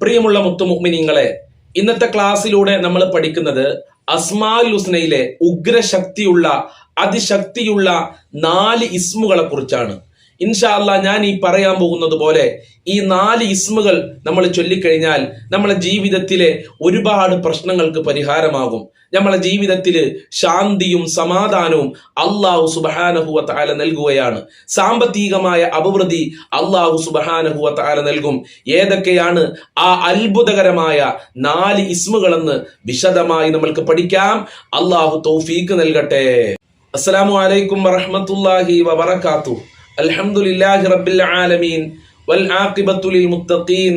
പ്രിയമുള്ള മുത്തുമുഗ്മിനിങ്ങളെ ഇന്നത്തെ ക്ലാസ്സിലൂടെ നമ്മൾ പഠിക്കുന്നത് അസ്മാൽ ഹുസ്നയിലെ ഉഗ്രശക്തിയുള്ള അതിശക്തിയുള്ള നാല് ഇസ്മുകളെ കുറിച്ചാണ് ഇൻഷാ അല്ലാ ഞാൻ ഈ പറയാൻ പോകുന്നത് പോലെ ഈ നാല് ഇസ്മുകൾ നമ്മൾ ചൊല്ലിക്കഴിഞ്ഞാൽ നമ്മളെ ജീവിതത്തിലെ ഒരുപാട് പ്രശ്നങ്ങൾക്ക് പരിഹാരമാകും. നമ്മളെ ജീവിതത്തിൽ ശാന്തിയും സമാധാനവും അള്ളാഹു സുബഹാനഹുവ താല നൽകുകയാണ്. സാമ്പത്തികമായ അഭിവൃദ്ധി അള്ളാഹു സുബഹാനഹുവ താല നൽകും. ഏതൊക്കെയാണ് ആ അത്ഭുതകരമായ നാല് ഇസ്മുകളെന്ന് വിശദമായി നമ്മൾക്ക് പഠിക്കാം. അള്ളാഹു തൗഫീക്ക് നൽകട്ടെ. അസ്സലാമു അലൈക്കും വറഹ്മത്തുള്ളാഹി വബറകാതുഹു അൽഹംദുലില്ലാഹി റബ്ബിൽ ആലമീൻ. വൽ ആഖിബത്തു ലിൽ മുത്തഖീൻ.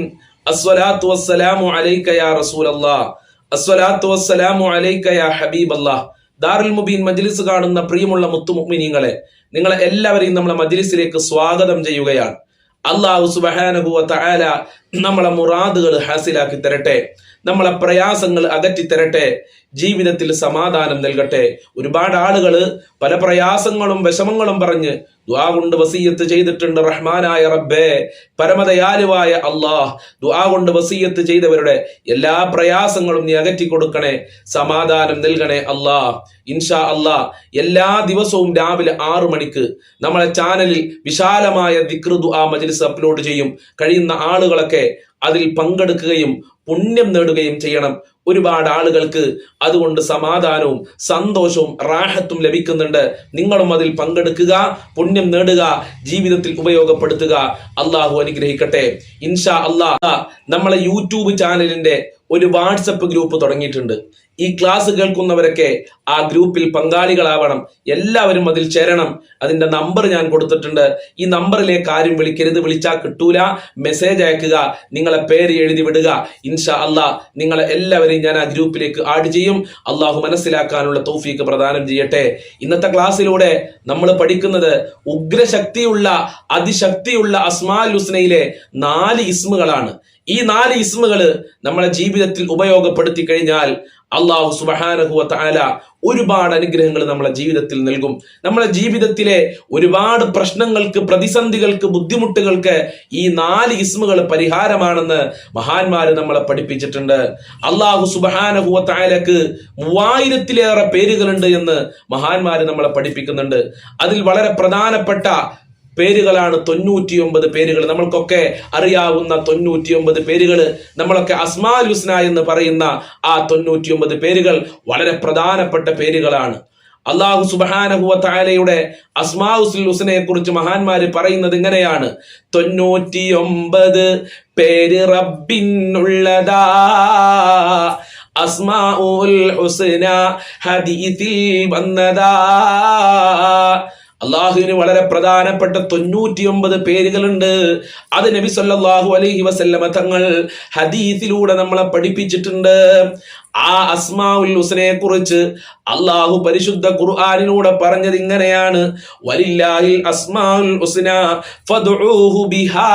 അസ്സലാത്തു വസ്സലാമു അലൈക യാ റസൂലല്ലാഹ്. അസ്സലാത്തു വസ്സലാമു അലൈക യാ ഹബീബല്ലാഹ്. ദാറുൽ മുബീൻ മജ്ലിസ് കാണുന്ന പ്രിയമുള്ള മുത്തുമുഅ്മിനീങ്ങളെ നിങ്ങളെ എല്ലാവരെയും നമ്മളെ മജ്ലിസിലേക്ക് സ്വാഗതം ചെയ്യുകയാണ്. അള്ളാഹു സുബ്ഹാനഹു വ തആല നമ്മളെ മുറാദുകൾ ഹാസിലാക്കി തരട്ടെ. നമ്മളെ പ്രയാസങ്ങൾ അകറ്റിത്തരട്ടെ ജീവിതത്തിൽ സമാധാനം നൽകട്ടെ. ഒരുപാട് ആളുകൾ പല പ്രയാസങ്ങളും വിഷമങ്ങളും പറഞ്ഞ് ദ്വാ കൊണ്ട് വസീയത്ത് ചെയ്തിട്ടുണ്ട് റഹ്മാനായ റബ്ബേ പരമദയാലുവായ അള്ളാഹ്. ദ്വാ കൊണ്ട് വസീയത്ത് ചെയ്തവരുടെ എല്ലാ പ്രയാസങ്ങളും നീ അകറ്റി കൊടുക്കണേ സമാധാനം നൽകണേ അള്ളാഹ് ഇൻഷാ അള്ളാഹ് എല്ലാ ദിവസവും രാവിലെ ആറു മണിക്ക് നമ്മളെ ചാനലിൽ വിശാലമായ ദിക്ർ ദുആ മജ്ലിസ് അപ്ലോഡ് ചെയ്യും. കഴിയുന്ന ആളുകളൊക്കെ അതിൽ പങ്കെടുക്കുകയും പുണ്യം നേടുകയും ചെയ്യണം. ഒരുപാട് ആളുകൾക്ക് അതുകൊണ്ട് സമാധാനവും സന്തോഷവും റാഹത്തും ലഭിക്കുന്നുണ്ട്. നിങ്ങളും അതിൽ പങ്കെടുക്കുക പുണ്യം നേടുക ജീവിതത്തിൽ ഉപയോഗപ്പെടുത്തുക. അള്ളാഹു അനുഗ്രഹിക്കട്ടെ. ഇൻഷാ അള്ളാഹ നമ്മളെ യൂട്യൂബ് ചാനലിന്റെ ഒരു വാട്സപ്പ് ഗ്രൂപ്പ് തുടങ്ങിയിട്ടുണ്ട്. ഈ ക്ലാസ് കേൾക്കുന്നവരൊക്കെ ആ ഗ്രൂപ്പിൽ പങ്കാളികളാവണം. എല്ലാവരും അതിൽ ചേരണം. അതിന്റെ നമ്പർ ഞാൻ കൊടുത്തിട്ടുണ്ട്. ഈ നമ്പറിലേക്ക് ആരും വിളിക്കരുത്. വിളിച്ചാൽ കിട്ടൂല. മെസ്സേജ് അയക്കുക. നിങ്ങളെ പേര് എഴുതി വിടുക. ഇൻഷാ അല്ലാ നിങ്ങളെ എല്ലാവരെയും ഞാൻ ആ ഗ്രൂപ്പിലേക്ക് ആഡ് ചെയ്യും. അള്ളാഹു മനസ്സിലാക്കാനുള്ള തൗഫീക്ക് പ്രദാനം ചെയ്യട്ടെ. ഇന്നത്തെ ക്ലാസ്സിലൂടെ നമ്മൾ പഠിക്കുന്നത് ഉഗ്രശക്തിയുള്ള അതിശക്തിയുള്ള അസ്മാൽ ഹുസ്നയിലെ നാല് ഇസ്മുകളാണ്. ഈ നാല് ഇസ്മുകൾ നമ്മളെ ജീവിതത്തിൽ ഉപയോഗപ്പെടുത്തി കഴിഞ്ഞാൽ അള്ളാഹു സുബഹാനഹുവ താല ഒരുപാട് അനുഗ്രഹങ്ങൾ നമ്മളെ ജീവിതത്തിൽ നൽകും. നമ്മളെ ജീവിതത്തിലെ ഒരുപാട് പ്രശ്നങ്ങൾക്ക് പ്രതിസന്ധികൾക്ക് ബുദ്ധിമുട്ടുകൾക്ക് ഈ നാല് ഇസ്മുകൾ പരിഹാരമാണെന്ന് മഹാന്മാര് നമ്മളെ പഠിപ്പിച്ചിട്ടുണ്ട്. അള്ളാഹു സുബഹാനഹുവ താലക്ക് മൂവായിരത്തിലേറെ പേരുകളുണ്ട് എന്ന് മഹാന്മാര് നമ്മളെ പഠിപ്പിക്കുന്നുണ്ട്. അതിൽ വളരെ പ്രധാനപ്പെട്ട പേരുകളാണ് തൊണ്ണൂറ്റിയൊമ്പത് പേരുകൾ. നമ്മൾക്കൊക്കെ അറിയാവുന്ന തൊണ്ണൂറ്റിയൊമ്പത് പേരുകൾ നമ്മളൊക്കെ അസ്മാൽ ഹുസ്ന എന്ന് പറയുന്ന ആ തൊണ്ണൂറ്റിയൊമ്പത് പേരുകൾ വളരെ പ്രധാനപ്പെട്ട പേരുകളാണ്. അള്ളാഹു സുബാനഹുവ താലയുടെ അസ്മാഉസുൽ ഹുസ്നയെ കുറിച്ച് മഹാന്മാര് പറയുന്നത് ഇങ്ങനെയാണ്. തൊണ്ണൂറ്റിയൊമ്പത് പേര് റബ്ബിനുള്ളതാ. അസ്മാഉൽ ഹുസ്ന ഹദീസിൽ വന്നതാ. അള്ളാഹുവിന് വളരെ പ്രധാനപ്പെട്ട തൊണ്ണൂറ്റിയൊമ്പത് പേരുകളുണ്ട്. അത് നബി സല്ലല്ലാഹു അലൈഹി വസല്ലമ തങ്ങൾ ഹദീസിലൂടെ നമ്മളെ പഠിപ്പിച്ചിട്ടുണ്ട്. ആ അസ്മാഉൽ ഹുസനെ കുറിച്ച് അള്ളാഹു പരിശുദ്ധ ഖുർആാനിലൂടെ പറഞ്ഞത് ഇങ്ങനെയാണ്. വലില്ലാഹിൽ അസ്മാഉൽ ഹുസ്ന ബിഹാ.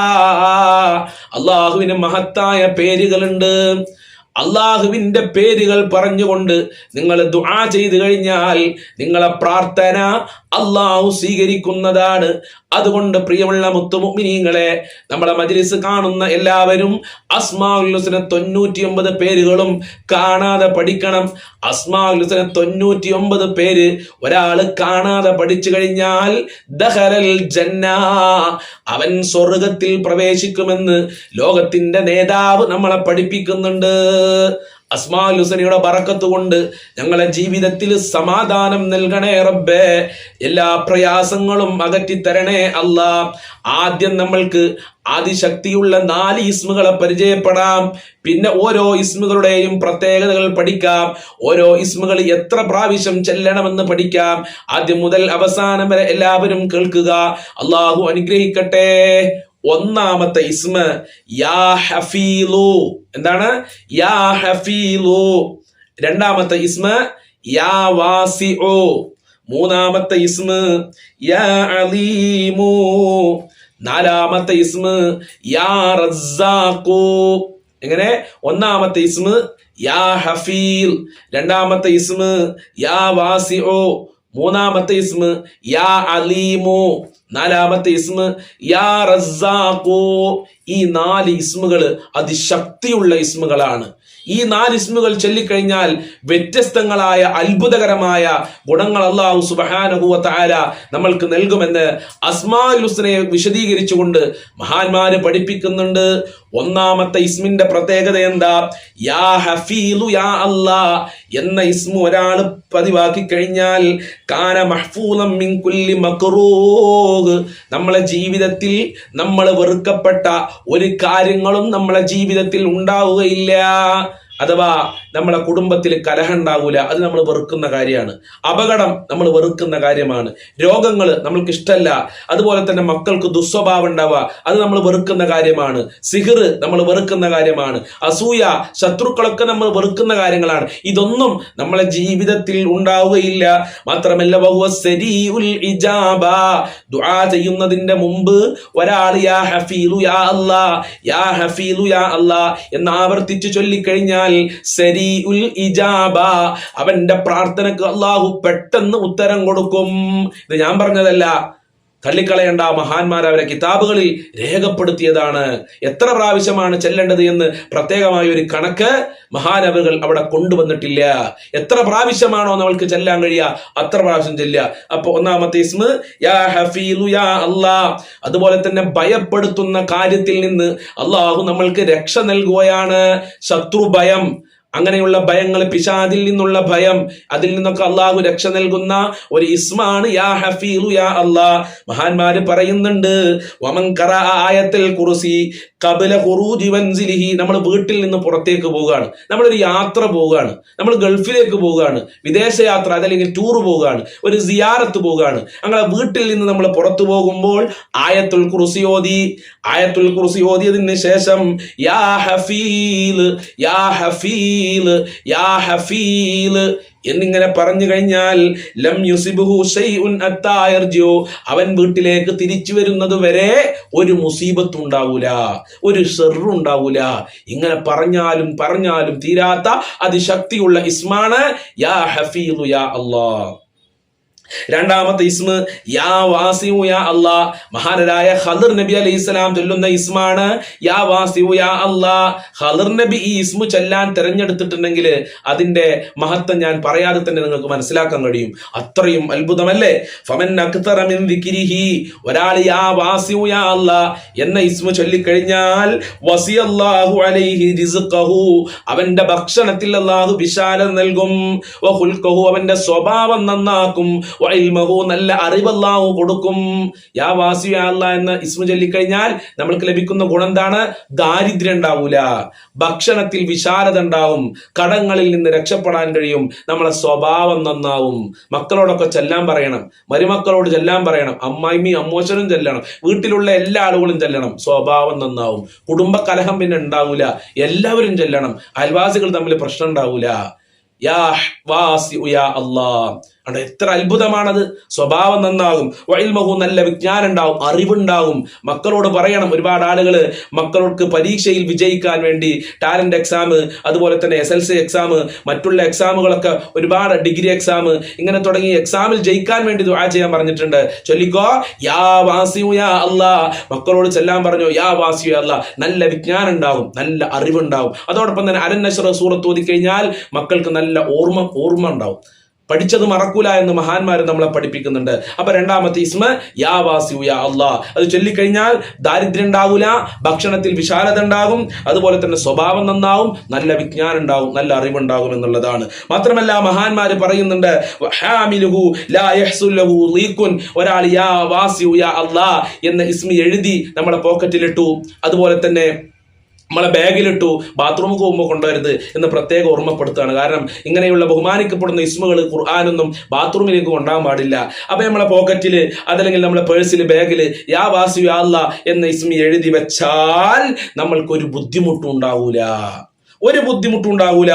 അള്ളാഹുവിന് മഹത്തായ പേരുകളുണ്ട്. അള്ളാഹുവിന്റെ പേരുകൾ പറഞ്ഞുകൊണ്ട് നിങ്ങൾ ദുആ ചെയ്തു കഴിഞ്ഞാൽ നിങ്ങളെ പ്രാർത്ഥന അള്ളാഹു സ്വീകരിക്കുന്നതാണ്. അതുകൊണ്ട് പ്രിയമുള്ള മുത്തുമുഗ്നീങ്ങളെ നമ്മളെ മജ്ലിസ് കാണുന്ന എല്ലാവരും അസ്മാഉലുസിനെ തൊണ്ണൂറ്റി ഒമ്പത് പേരുകളും കാണാതെ പഠിക്കണം. അസ്മാഉലുസിനെ തൊണ്ണൂറ്റി ഒമ്പത് പേര് ഒരാൾ കാണാതെ പഠിച്ചു കഴിഞ്ഞാൽ ദഹരൽ ജന്ന അവൻ സ്വർഗത്തിൽ പ്രവേശിക്കുമെന്ന് ലോകത്തിന്റെ നേതാവ് നമ്മളെ പഠിപ്പിക്കുന്നുണ്ട്. അസ്മാൽ ഹുസനിയുടെ ബറക്കത്ത് കൊണ്ട് ഞങ്ങളെ ജീവിതത്തിൽ സമാധാനം നൽകണേ റബ്ബേ. എല്ലാ പ്രയാസങ്ങളും അകറ്റി തരണേ അല്ല. ആദ്യം നമ്മൾക്ക് ആദിശക്തിയുള്ള നാല് ഇസ്മുകളെ പരിചയപ്പെടാം. പിന്നെ ഓരോ ഇസ്മുകളുടെയും പ്രത്യേകതകൾ പഠിക്കാം. ഓരോ ഇസ്മുകൾ എത്ര പ്രാവശ്യം ചെല്ലണമെന്ന് പഠിക്കാം. ആദ്യം മുതൽ അവസാനം വരെ എല്ലാവരും കേൾക്കുക. അള്ളാഹു അനുഗ്രഹിക്കട്ടെ. ഒന്നാമത്തെ ഇസ്മ യാ ഹഫീലു. എന്താണ്? യാ ഹഫീലു. രണ്ടാമത്തെ ഇസ്മ യാ വാസിഉ. മൂന്നാമത്തെ ഇസ്മ യാ അലീമു. നാലാമത്തെ ഇസ്മ യാ റസ്സാഖു എങ്ങനെ? ഒന്നാമത്തെ ഇസ്മ യാ ഹഫീൽ. രണ്ടാമത്തെ ഇസ്മ യാ വാസിഉ. മൂന്നാമത്തെ ഇസ്മ യാ അലീമു. നാലാമത്തെ ഇസ്മ യാ റസ്സാഖു ഈ നാല് ഇസ്മുകൾ അതിശക്തിയുള്ള ഇസ്മുകളാണ്. ഈ നാല് ഇസ്മുകൾ ചൊല്ലിക്കഴിഞ്ഞാൽ വ്യത്യസ്തങ്ങളായ അത്ഭുതകരമായ ഗുണങ്ങൾ അള്ളാഹു സുബഹാനഹുവ താര നമ്മൾക്ക് നൽകുമെന്ന് അസ്മാൽ ഹുസ്നയെ വിശദീകരിച്ചുകൊണ്ട് മഹാന്മാര് പഠിപ്പിക്കുന്നുണ്ട്. ഒന്നാമത്തെ ഇസ്മിന്റെ പ്രത്യേകത എന്താ? യാ ഹഫീലു യാ അല്ലാ എന്ന ഇസ്മു ഒരാൾ പതിവാക്കി കഴിഞ്ഞാൽ കാന മഹ്ഫൂലം മിൻ കുല്ലി നമ്മളെ ജീവിതത്തിൽ നമ്മൾ വെറുക്കപ്പെട്ട ഒരു കാര്യങ്ങളും നമ്മളെ ജീവിതത്തിൽ ഉണ്ടാവുകയില്ല. അഥവാ നമ്മളെ കുടുംബത്തിൽ കലഹം ഉണ്ടാവൂല അത് നമ്മൾ വെറുക്കുന്ന കാര്യമാണ്. അപകടം നമ്മൾ വെറുക്കുന്ന കാര്യമാണ്. രോഗങ്ങൾ നമ്മൾക്ക് ഇഷ്ടമല്ല അതുപോലെ തന്നെ മക്കൾക്ക് ദുസ്വഭാവം ഉണ്ടാവുക അത് നമ്മൾ വെറുക്കുന്ന കാര്യമാണ്. സിഹിർ നമ്മൾ വെറുക്കുന്ന കാര്യമാണ്. അസൂയ ശത്രുക്കളൊക്കെ നമ്മൾ വെറുക്കുന്ന കാര്യങ്ങളാണ്. ഇതൊന്നും നമ്മളെ ജീവിതത്തിൽ ഉണ്ടാവുകയില്ല. മാത്രമല്ല ചെയ്യുന്നതിന്റെ മുമ്പ് ഒരാൾ യാ ഹഫീലു യാ അല്ലാ യാ ഹഫീലു യാ അല്ലാ എന്ന് ആവർത്തിച്ചു ചൊല്ലിക്കഴിഞ്ഞാൽ സരി ഇജാബ. അവന്റെ പ്രാർത്ഥനക്ക് അള്ളാഹു പെട്ടെന്ന് ഉത്തരം കൊടുക്കും. ഇത് ഞാൻ പറഞ്ഞതല്ല. തള്ളിക്കളയേണ്ട മഹാന്മാർ അവരെ കിതാബുകളിൽ രേഖപ്പെടുത്തിയതാണ്. എത്ര പ്രാവശ്യമാണ് ചെല്ലേണ്ടത് എന്ന് പ്രത്യേകമായ ഒരു കണക്ക് മഹാനവകൾ അവിടെ കൊണ്ടുവന്നിട്ടില്ല. എത്ര പ്രാവശ്യമാണോ നമ്മൾക്ക് ചെല്ലാൻ കഴിയുക അത്ര പ്രാവശ്യം ചെല്ലുക. അപ്പൊ ഒന്നാമത്തെ ഇസ്മ യാ ഹഫീലു യാ അല്ലാ. അതുപോലെ തന്നെ ഭയപ്പെടുത്തുന്ന കാര്യത്തിൽ നിന്ന് അള്ളാഹു നമ്മൾക്ക് രക്ഷ നൽകുകയാണ്. ശത്രു ഭയം അങ്ങനെയുള്ള ഭയങ്ങൾ പിശാദിൽ നിന്നുള്ള ഭയം അതിൽ നിന്നൊക്കെ അള്ളാഹു രക്ഷ നൽകുന്ന ഒരു ഇസ്മാണ് യാ ഹഫീലു യാ അല്ലാ മഹാന്മാര് പറയുന്നുണ്ട് വമൻ ഖറ ആയത്തിൽ കുറുസി കബല ഖുറൂജി വൻസിലിഹി നമ്മൾ വീട്ടിൽ നിന്ന് പുറത്തേക്ക് പോവുകയാണ് നമ്മളൊരു യാത്ര പോവുകയാണ് നമ്മൾ ഗൾഫിലേക്ക് പോവുകയാണ് വിദേശ യാത്ര അതല്ലെങ്കിൽ ടൂർ പോവുകയാണ് ഒരു സിയാറത്ത് പോവുകയാണ്. അങ്ങനെ വീട്ടിൽ നിന്ന് നമ്മൾ പുറത്തു പോകുമ്പോൾ ആയത്തുൽ കുറുസി ഓതി ആയത്തുൽ കുറുസി ഓതിയതിന് ശേഷം യാ ഹഫീൽ യാ ഹഫീൽ യാ എന്നിങ്ങനെ പറഞ്ഞു കഴിഞ്ഞാൽ ലം യുസിബുഹു ഷൈഉൻ അത്താ യർജിഉ. അവൻ വീട്ടിലേക്ക് തിരിച്ചു വരുന്നത് വരെ ഒരു മുസീബത്ത് ഉണ്ടാവൂല ഒരു ഷെറുണ്ടാവൂല ഇങ്ങനെ പറഞ്ഞാലും പറഞ്ഞാലും തീരാത്ത അതിശക്തിയുള്ള ഇസ്മാണ് യാ ഹഫീലു യാ അല്ലാഹ് രണ്ടാമത്തെ ഇസ്മ യാ വാസിയു യാ അല്ലാ. മഹാനരായ ഹദർ നബി അലൈഹി സ്വലാം ചൊല്ലുന്ന ഇസ്മാണ് യാ വാസിയു യാ അല്ലാ. ഹദർ നബി ഈ ഇസ്മു ചൊല്ലാൻ തിരഞ്ഞെടുത്തിട്ടുണ്ടെങ്കിൽ അതിന്റെ മഹത്വം ഞാൻ പറയാതെ തന്നെ നിങ്ങൾക്ക് മനസ്സിലാക്കാൻ കഴിയും. അത്രയും അത്ഭുതമല്ലേ? ഫമൻ അക്തറമിൻ ദിക്രിഹി. ഒരാൾ യാ വാസിയു യാ അല്ലാ എന്ന ഇസ്മു ചൊല്ലിക്കഴിഞ്ഞാൽ വസിയല്ലാഹു അലൈഹി റിസ്ഖഹു. അവന്റെ ഭക്ഷണത്തിൽ അല്ലാഹു വിശാലം നൽകും. വഹുൽഖഹു അവന്റെ സ്വഭാവം നന്നാക്കും. നല്ല അള്ളാഹു കൊടുക്കും. യാ വാസി എന്ന് ഇസ്മു ചൊല്ലിക്കഴിഞ്ഞാൽ നമ്മൾക്ക് ലഭിക്കുന്ന ഗുണം എന്താണ്? ദാരിദ്ര്യം ഉണ്ടാവൂല. ഭക്ഷണത്തിൽ വിശാലത ഉണ്ടാവും. കടങ്ങളിൽ നിന്ന് രക്ഷപ്പെടാൻ കഴിയും. നമ്മളെ സ്വഭാവം നന്നാവും. മക്കളോടൊക്കെ ചെല്ലാൻ പറയണം. മരുമക്കളോട് ചെല്ലാൻ പറയണം. അമ്മായിമ്മയും അമ്മോശനും ചെല്ലണം. വീട്ടിലുള്ള എല്ലാ ആളുകളും ചെല്ലണം. സ്വഭാവം നന്നാവും. കുടുംബ കലഹം പിന്നെ ഉണ്ടാവൂല. എല്ലാവരും ചെല്ലണം. അയൽവാസികൾ തമ്മിൽ പ്രശ്നം ഉണ്ടാവൂല. യാ വാസി യാ അല്ലാ. അവിടെ എത്ര അത്ഭുതമാണത്? സ്വഭാവം നന്നാകും. വൈൽമഹു നല്ല വിജ്ഞാനം ഉണ്ടാവും അറിവുണ്ടാവും മക്കളോട് പറയണം ഒരുപാട് ആളുകൾ മക്കൾക്ക് പരീക്ഷയിൽ വിജയിക്കാൻ വേണ്ടി ടാലന്റ് എക്സാം അതുപോലെ തന്നെ എസ് എൽ സി എക്സാം മറ്റുള്ള എക്സാമുകളൊക്കെ ഒരുപാട് ഡിഗ്രി എക്സാം ഇങ്ങനെ തുടങ്ങി എക്സാമിൽ ജയിക്കാൻ വേണ്ടി ദുആ ചെയ്യാൻ പറഞ്ഞിട്ടുണ്ട്. ചൊല്ലിക്കോ യാ വാസിയു യാ അല്ലാ മക്കളോട് ചെല്ലാൻ പറഞ്ഞു യാ വാസിയു യാ അല്ലാ നല്ല വിജ്ഞാനം ഉണ്ടാവും നല്ല അറിവുണ്ടാവും അതോടൊപ്പം തന്നെ അരന്നശ്ര സൂറത്ത് ഓതി കഴിഞ്ഞാൽ മക്കൾക്ക് നല്ല ഓർമ്മ ഓർമ്മ ഉണ്ടാവും പഠിച്ചത് മറക്കൂല എന്ന് മഹാന്മാർ നമ്മളെ പഠിപ്പിക്കുന്നുണ്ട്. അപ്പൊ രണ്ടാമത്തെ ഇസ്മ യാ വാസിയു യാ അല്ലാ അത് ചൊല്ലിക്കഴിഞ്ഞാൽ ദാരിദ്ര്യം ഉണ്ടാവൂല ഭക്ഷണത്തിൽ വിശാലത ഉണ്ടാകും അതുപോലെ തന്നെ സ്വഭാവം നന്നാവും നല്ല വിജ്ഞാനം ഉണ്ടാവും നല്ല അറിവുണ്ടാകും എന്നുള്ളതാണ്. മാത്രമല്ല മഹാന്മാര് പറയുന്നുണ്ട് ഒരാൾ യാ വാസിയു യാ അല്ലാ എന്ന ഇസ്മി എഴുതി നമ്മളെ പോക്കറ്റിലിട്ടു അതുപോലെ തന്നെ നമ്മളെ ബാഗിലിട്ടു ബാത്റൂമിൽ പോകുമ്പോൾ കൊണ്ടുവരുത് എന്ന് പ്രത്യേകം ഓർമ്മപ്പെടുത്തുകയാണ്. കാരണം ഇങ്ങനെയുള്ള ബഹുമാനിക്കപ്പെടുന്ന ഇസ്മുകൾ ഖുർആാനൊന്നും ബാത്റൂമിലേക്ക് കൊണ്ടാകാൻ പാടില്ല. അപ്പോൾ നമ്മളെ പോക്കറ്റിൽ അതല്ലെങ്കിൽ നമ്മളെ പേഴ്സിൽ ബാഗിൽ യാ വാസു യാ അല്ല എന്ന ഇസ്മി എഴുതി വെച്ചാൽ നമ്മൾക്കൊരു ബുദ്ധിമുട്ടും ഉണ്ടാവൂല. ഒരു ബുദ്ധിമുട്ടും ഉണ്ടാവൂല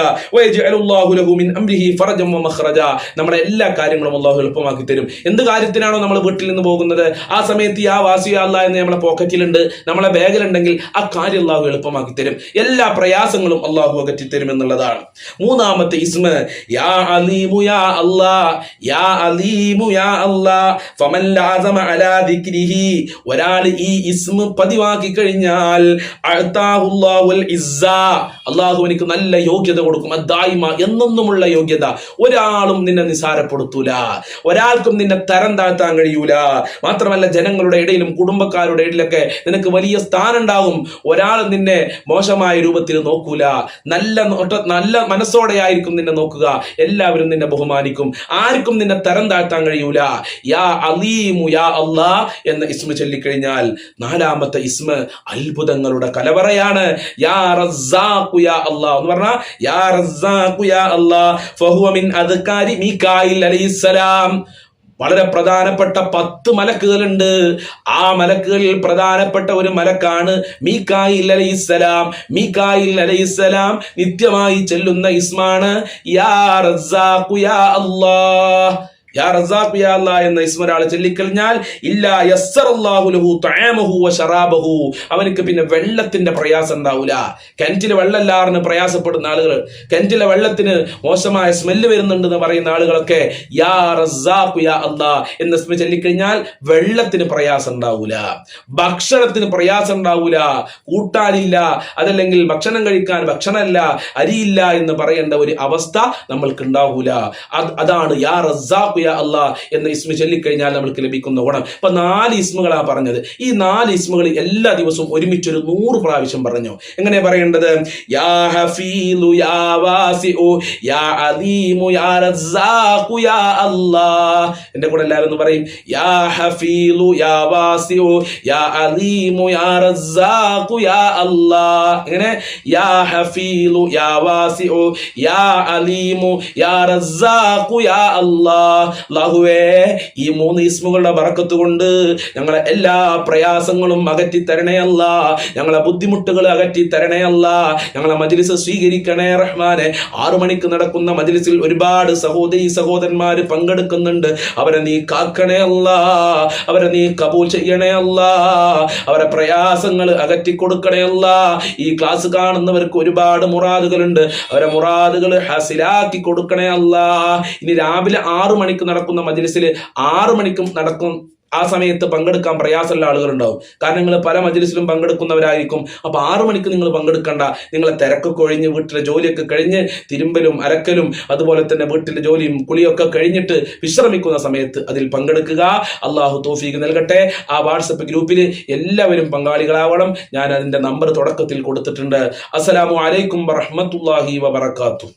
നമ്മുടെ എല്ലാ കാര്യങ്ങളും അള്ളാഹു എളുപ്പമാക്കി തരും. എന്ത് കാര്യത്തിനാണോ നമ്മൾ വീട്ടിൽ നിന്ന് പോകുന്നത്? ആ സമയത്ത് ആ വാസിയ അല്ല എന്ന് നമ്മളെ പോക്കറ്റിലുണ്ട്. നമ്മളെ ബാഗിലുണ്ടെങ്കിൽ ആ കാര്യം അള്ളാഹു എളുപ്പമാക്കി തരും. എല്ലാ പ്രയാസങ്ങളും അള്ളാഹു അകറ്റി തരും എന്നുള്ളതാണ്. മൂന്നാമത്തെ ഇസ്മ യാ അലീമു യാ അല്ലാ യാ അലീമു യാ അല്ലാ ഫമൻ ലാസമ അലാ ദിക്രിഹി. ഒരാൾ ഈ ഇസ്മ പതിവാക്കി കഴിഞ്ഞാൽ അഹ്താഹുല്ലാഹുൽ ഇസ്സ. അള്ളാഹു എനിക്ക് നല്ല യോഗ്യത കൊടുക്കും. അദ്ദായിമ എന്നൊന്നുമുള്ള യോഗ്യത. ഒരാളും നിന്നെ നിസാരപ്പെടുത്തൂല ഒരാൾക്കും നിന്നെ തരം താഴ്ത്താൻ കഴിയൂല. മാത്രമല്ല ജനങ്ങളുടെ ഇടയിലും കുടുംബക്കാരുടെ ഇടയിലൊക്കെ നിനക്ക് വലിയ സ്ഥാനം ഉണ്ടാകും ഒരാൾ നിന്നെ മോശമായ രൂപത്തിൽ നോക്കൂല. നല്ല നല്ല മനസ്സോടെ ആയിരിക്കും നിന്നെ നോക്കുക. എല്ലാവരും നിന്നെ ബഹുമാനിക്കും. ആർക്കും നിന്നെ തരം താഴ്ത്താൻ കഴിയൂല. യാ അലീമു യാ അല്ലാ എന്ന ഇസ്മ ചൊല്ലിക്കഴിഞ്ഞാൽ നാലാമത്തെ ഇസ്മ അത്ഭുതങ്ങളുടെ കലവറയാണ്. യാ റസ്സാഖു യാ അല്ലാ എന്ന് പറഞ്ഞാൽ യാ റസ്സാഖു യാ അല്ലാ ഫഹുവ മിൻ അദ്കാരി മീകായിൽ അലൈഹിസ്സലാം വളരെ പ്രധാനപ്പെട്ട പത്ത് മലക്കുകളുണ്ട്. ആ മലക്കുകളിൽ പ്രധാനപ്പെട്ട ഒരു മലക്കാണ് മീക്കായിൽ അലൈഹിസ്സലാം മീക്കായിൽ അലൈഹിസ്സലാം നിത്യമായി ചെല്ലുന്ന ഇസ്മാണ് യാ റസ്സാഖു യാ അല്ലാഹ് യാ യാ എന്ന ഇസ്മ ചൊല്ലിക്കഴിഞ്ഞാൽ ഇല്ല അവനക്ക് പിന്നെ വെള്ളത്തിന്റെ പ്രയാസം ഉണ്ടാവില്ല കിണറ്റിലെ വെള്ളമില്ലാറിന് പ്രയാസപ്പെടുന്ന ആളുകൾ കിണറ്റിലെ വെള്ളത്തിന് മോശമായ സ്മെല്ല് വരുന്നുണ്ട് എന്ന് പറയുന്ന ആളുകളൊക്കെ യാ റസാഖ് യാ അല്ലാ എന്ന ഇസ്മ ചൊല്ലിക്കഴിഞ്ഞാൽ വെള്ളത്തിന് പ്രയാസം ഉണ്ടാവൂല. ഭക്ഷണത്തിന് പ്രയാസം ഉണ്ടാവൂല. കൂട്ടാനില്ല അതല്ലെങ്കിൽ ഭക്ഷണം കഴിക്കാൻ ഭക്ഷണമല്ല അരിയില്ല എന്ന് പറയേണ്ട ഒരു അവസ്ഥ നമ്മൾക്ക് ഉണ്ടാവൂല. അതാണ് യാ റസാഖ് യാ അല്ലാ എന്ന ഇസ്മ ചൊല്ലിക്കഴിഞ്ഞാൽ നമ്മൾക്ക് ലഭിക്കുന്ന ഗുണം. ഇപ്പൊ നാല് ഇസ്മുകളാ പറഞ്ഞത്. ഈ നാല് ഇസ്മുകൾ എല്ലാ ദിവസവും ഒരുമിച്ച് ഒരു നൂറ് പ്രാവശ്യം പറഞ്ഞു. എങ്ങനെ പറയേണ്ടത്? യാ യാ യാ യാ യാ എന്റെ കൂടെ എല്ലാവരും പറയും. യാ യാ യാ അലീമു യാ റസാഖു യാ അല്ലാ. എങ്ങനെ? യാ ഹഫീലു യാ വാസിഉ യാ അലീമു യാ റസാഖു യാ അല്ലാ. അല്ലാഹുവേ ഈ മൂന്ന് ഇസ്മുകളുടെ വറക്കത്ത് കൊണ്ട് ഞങ്ങളെ എല്ലാ പ്രയാസങ്ങളും അകറ്റി തരണേ അല്ല. ഞങ്ങളെ ബുദ്ധിമുട്ടുകൾ അകറ്റി തരണേ അല്ല. ഞങ്ങളെ മജിലിസ് സ്വീകരിക്കണേ റഹ്മാനെ. ആറു മണിക്ക് നടക്കുന്ന മജിലിസിൽ ഒരുപാട് സഹോദരി സഹോദരന്മാർ പങ്കെടുക്കുന്നുണ്ട്. അവരെ നീ കാക്കണേ അല്ല. അവരെ നീ കബൂൽ ചെയ്യണേ അല്ല. അവരെ പ്രയാസങ്ങൾ അകറ്റി കൊടുക്കണേ അല്ല. ഈ ക്ലാസ് കാണുന്നവർക്ക് ഒരുപാട് മുറാദുകളുണ്ട്. അവരെ മുറാദുകൾ ഹസിലാക്കി കൊടുക്കണേ അല്ല. ഇനി രാവിലെ ആറു മണിക്ക് നടക്കുന്ന മജ്ലിസിൽ ആറു മണിക്കും നടക്കും. ആ സമയത്ത് പങ്കെടുക്കാൻ പ്രയാസമുള്ള ആളുകൾ ഉണ്ടാവും കാരണം നിങ്ങൾ പല മജ്ലിസിലും പങ്കെടുക്കുന്നവരായിരിക്കും. അപ്പോൾ ആറു മണിക്ക് നിങ്ങൾ പങ്കെടുക്കണ്ട. നിങ്ങളെ തിരക്കൊക്കെ ഒഴിഞ്ഞ് വീട്ടിലെ ജോലിയൊക്കെ കഴിഞ്ഞ് തിരുമ്പലും അരക്കലും അതുപോലെ തന്നെ വീട്ടിലെ ജോലിയും കുളിയൊക്കെ കഴിഞ്ഞിട്ട് വിശ്രമിക്കുന്ന സമയത്ത് അതിൽ പങ്കെടുക്കുക. അള്ളാഹു തോഫീക്ക് നൽകട്ടെ. ആ വാട്സപ്പ് ഗ്രൂപ്പിൽ എല്ലാവരും പങ്കാളികളാവണം. ഞാൻ അതിന്റെ നമ്പർ തുടക്കത്തിൽ കൊടുത്തിട്ടുണ്ട്. അസ്സലാമു അലൈക്കും വറഹ്മത്തുള്ളാഹി വബറകാതുഹു.